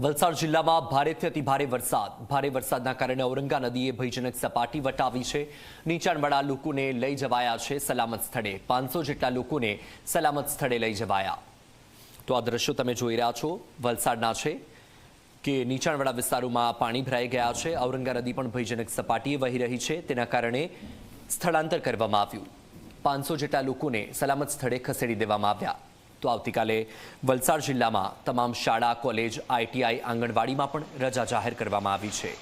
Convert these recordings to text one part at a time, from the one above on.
વલસાડ જિલ્લામાં ભારેથી અતિ ભારે વરસાદ. ભારે વરસાદના કારણે ઔરંગા નદીએ ભયજનક સપાટી વટાવી છે. નીચાણવાળા લોકોને લઈ જવાયા છે સલામત સ્થળે. પાંચસો જેટલા લોકોને સલામત સ્થળે લઈ જવાયા. તો આ દ્રશ્યો તમે જોઈ રહ્યા છો. વલસાડના છે કે નીચાણવાળા વિસ્તારોમાં પાણી ભરાઈ ગયા છે. ઔરંગા નદી પણ ભયજનક સપાટીએ વહી રહી છે. તેના કારણે સ્થળાંતર કરવામાં આવ્યું. પાંચસો જેટલા લોકોને સલામત સ્થળે ખસેડી દેવામાં આવ્યા. તો આવતીકાલે વલસાડ જિલ્લામાં તમામ શાળા, કોલેજ આઈટીઆઈ આંગણવાડીમાં પણ રજા જાહેર કરવામાં આવી છે.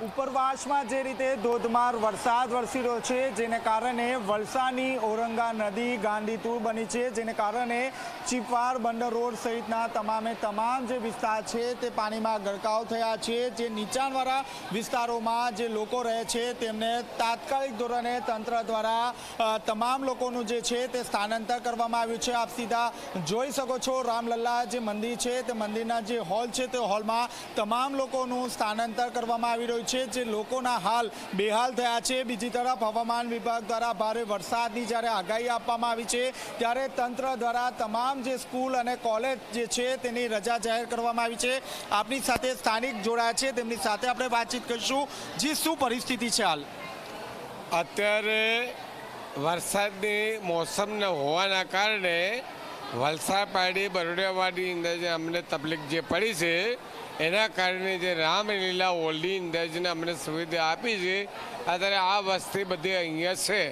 ઉપરવાસમાં જે રીતે ધોધમાર વરસાદ વરસી રહ્યો છે, જેને કારણે વલસાની ઔરંગા નદી ગાંધીતુર બની છે, જેને કારણે ચીપવાર બંદર રોડ સહિતના તમામે તમામ જે વિસ્તાર છે, તે પાણીમાં ગરકાવ થયા છે. જે નીચાણવાળા વિસ્તારોમાં જે લોકો રહે છે, તેમને તાત્કાલિક ધોરણે તંત્ર દ્વારા તમામ લોકોનું જે છે, તે સ્થાનાંતર કરવામાં આવ્યું છે. આપ સીધા જોઈ શકો છો, રામલલ્લા જે મંદિર છે, તે મંદિરના જે હોલ છે, તે હોલમાં તમામ લોકોનું સ્થાનાંતર કરવામાં આવી રહ્યું છે જે લોકોના હાલ બેહાલ થયા છે. બીજી તરફ હવામાન વિભાગ દ્વારા ભારે વરસાદની જ્યારે આગાહી આપવામાં આવી છે, ત્યારે તંત્ર દ્વારા તમામ જે સ્કૂલ અને કોલેજ જે છે તેની રજા જાહેર કરવામાં આવી છે. આપની સાથે સ્થાનિક જોડાયા છે. તેમની સાથે આપણે વાતચીત કરીશું જે, શું પરિસ્થિતિ છે હાલ? અત્યારે વરસાદની મોસમને હોવાના કારણે વલસાડ પાડી બરોડિયાવાડી અંદર જે અમને તકલીફ જે પડી છે એના કારણે જે રામલીલા ઓલ્ડી અંદાજને અમને સુવિધા આપી છે, અત્યારે આ વસ્તી બધી અહીંયા છે.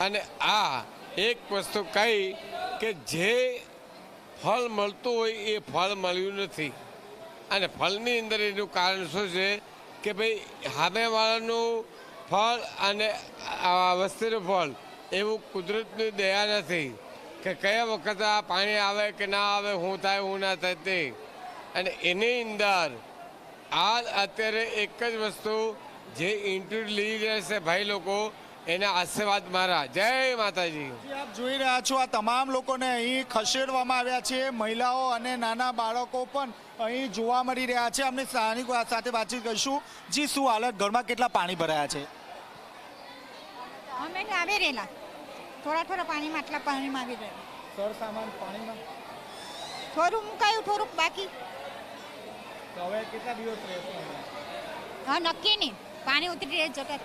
અને આ એક વસ્તુ કહી કે જે ફળ મળતું હોય એ ફળ મળ્યું નથી. અને ફળની અંદર એનું કારણ શું છે કે ભાઈ હામેવાળાનું ફળ અને વસ્તીનું ફળ એવું કુદરતની દયા નથી કે કયા વખત આ પાણી આવે કે ના આવે, હું થાય, હું ના થાય તે. અને એની અંદર આ અત્યારે એક જ વસ્તુ જે ઇન્ટરવ્યુ લઈ રહ્યા છે ભાઈ લોકો એના આશીર્વાદ મારા. જય માતાજી. આપ જોઈ રહ્યા છો આ તમામ લોકોને અહીં ખસેડવામાં આવ્યા છે મહિલાઓ અને નાના બાળકો પણ અહીં જોવા મળી રહ્યા છે. અમને સ્થાનિક સાથે વાતચીત કરીશું. જી શું હાલત ઘરમાં કેટલા પાણી ભરાયા છે? અમે આવી રહેલા. થોડા થોડા પાણીમાં આટલા પાણીમાં આવી રહ્યા સર સામાન પાણીમાં? થોડું મુકાયું થોડુંક બાકી. હવે કેટલા દિવસ રહેશે? હા નક્કી નહીં. પાણી ઉતરી રહે જતા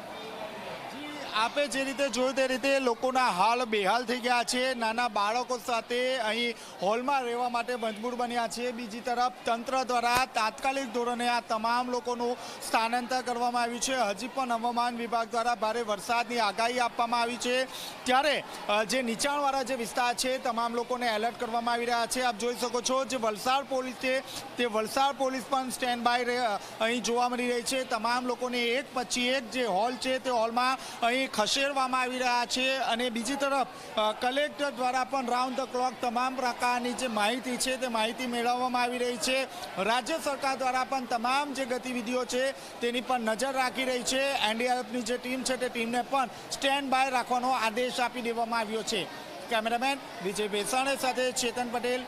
આપે જે રીતે જોયું તે રીતે લોકોના હાલ બેહાલ થઈ ગયા છે. નાના બાળકો સાથે અહીં હોલમાં રહેવા માટે મજબૂર બન્યા છે. બીજી તરફ તંત્ર દ્વારા તાત્કાલિક ધોરણે આ તમામ લોકોનું સ્થાનાંતર કરવામાં આવ્યું છે. હજી પણ હવામાન વિભાગ દ્વારા ભારે વરસાદની આગાહી આપવામાં આવી છે. ત્યારે જે નીચાણવાળા જે વિસ્તાર છે, તમામ લોકોને એલર્ટ કરવામાં આવી રહ્યા છે. આપ જોઈ શકો છો જે વલસાડ પોલીસ છે, તે વલસાડ પોલીસ પણ સ્ટેન્ડ બાય અહીં જોવા મળી રહી છે. તમામ લોકોને એક પછી એક જે હોલ છે, તે હોલમાં અહીં ખસેડવામાં આવી રહ્યા છે અને બીજી તરફ કલેક્ટર દ્વારા પણ રાઉન્ડ ધ ક્લોક તમામ પ્રકારની જે માહિતી છે તે માહિતી મેળવવામાં આવી રહી છે. રાજ્ય સરકાર દ્વારા પણ તમામ જે ગતિવિધિઓ છે તેની પર નજર રાખી રહી છે. એનડીઆરએફની જે ટીમ છે તે ટીમને પણ સ્ટેન્ડ બાય રાખવાનો આદેશ આપી દેવામાં આવ્યો છે. કેમેરામેન વિજય ભેસાણે સાથે ચેતન પટેલ